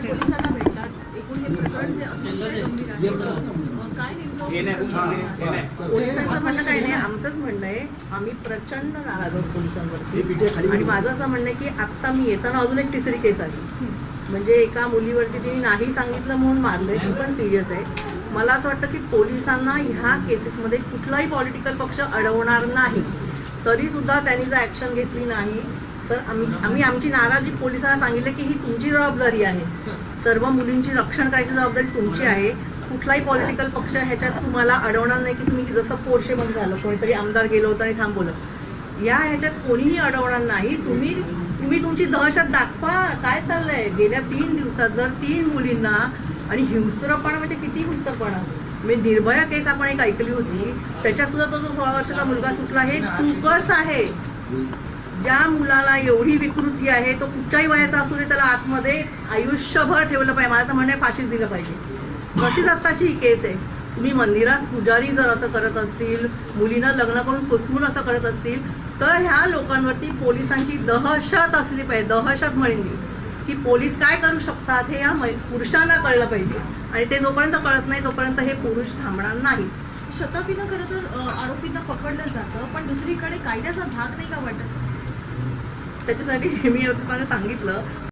पोलिसांना भेटलात एकूण हे प्रकरण जे अतिशय गंभीर आहे. अं, काय नेमकं पोलिसांचं म्हणणं काही नाही आमचंच म्हणणं आहे आम्ही प्रचंड नाराज आहोत पोलिसांवरती. आणि माझं असं म्हणणं आहे की आत्ता मी येताना अजून एक तिसरी केस आली. म्हणजे एका मुलीवरती तिने नाही सांगितलं म्हणून मारलंय ती पण सिरियस आहे. मला असं वाटतं की पोलिसांना ह्या केसेसमध्ये कुठलाही पॉलिटिकल पक्ष अडवणार नाही. तरी सुद्धा त्यांनी जर ऍक्शन घेतली नाही तर आम्ही आम्ही आमची नाराजी पोलिसांना सांगितलं की ही तुमची जबाबदारी आहे. सर्व मुलींची रक्षण करायची जबाबदारी तुमची आहे. कुठलाही पॉलिटिकल पक्ष ह्याच्यात तुम्हाला अडवणार नाही की तुम्ही जसं पोरशे बंद झालं कोणीतरी आमदार गेलं होतं आणि थांबवलं. या ह्याच्यात कोणीही अडवणार नाही. तुम्ही तुम्ही तुमची दहशत दाखवा. काय चाललंय? गेल्या तीन दिवसात जर तीन मुलींना आणि हिंस्त्रपणा म्हणजे किती हिंस्त्रपणा मी निर्भया केस आपण एक ऐकली होती. त्याच्यात सुद्धा तो जो सोळा वर्षाचा मुलगा सुटला हे चूकच आहे. ज्या मुलाला एवढी विकृती आहे तो कुठच्याही वयाचा असू दे त्याला आतमध्ये आयुष्यभर ठेवलं पाहिजे. मला तर म्हणे फाशीच दिलं पाहिजे. कशी आत्ताची ही केस आहे. तुम्ही मंदिरात पुजारी जर असं करत असतील मुलीनं लग्न करून फुसवून असं करत असतील तर ह्या लोकांवरती पोलिसांची दहशत असली पाहिजे दहशत म्हणेन मी की पोलीस काय करू शकतात हे या पुरुषांना कळलं पाहिजे. आणि ते जोपर्यंत कळत नाही तोपर्यंत हे पुरुष थांबणार नाही. शताबीनं खरं तर आरोपींना पकडलं जातं पण दुसरीकडे कायद्याचा धाक नाही का वाटत? त्याच्यासाठी मी आता सांगितलं.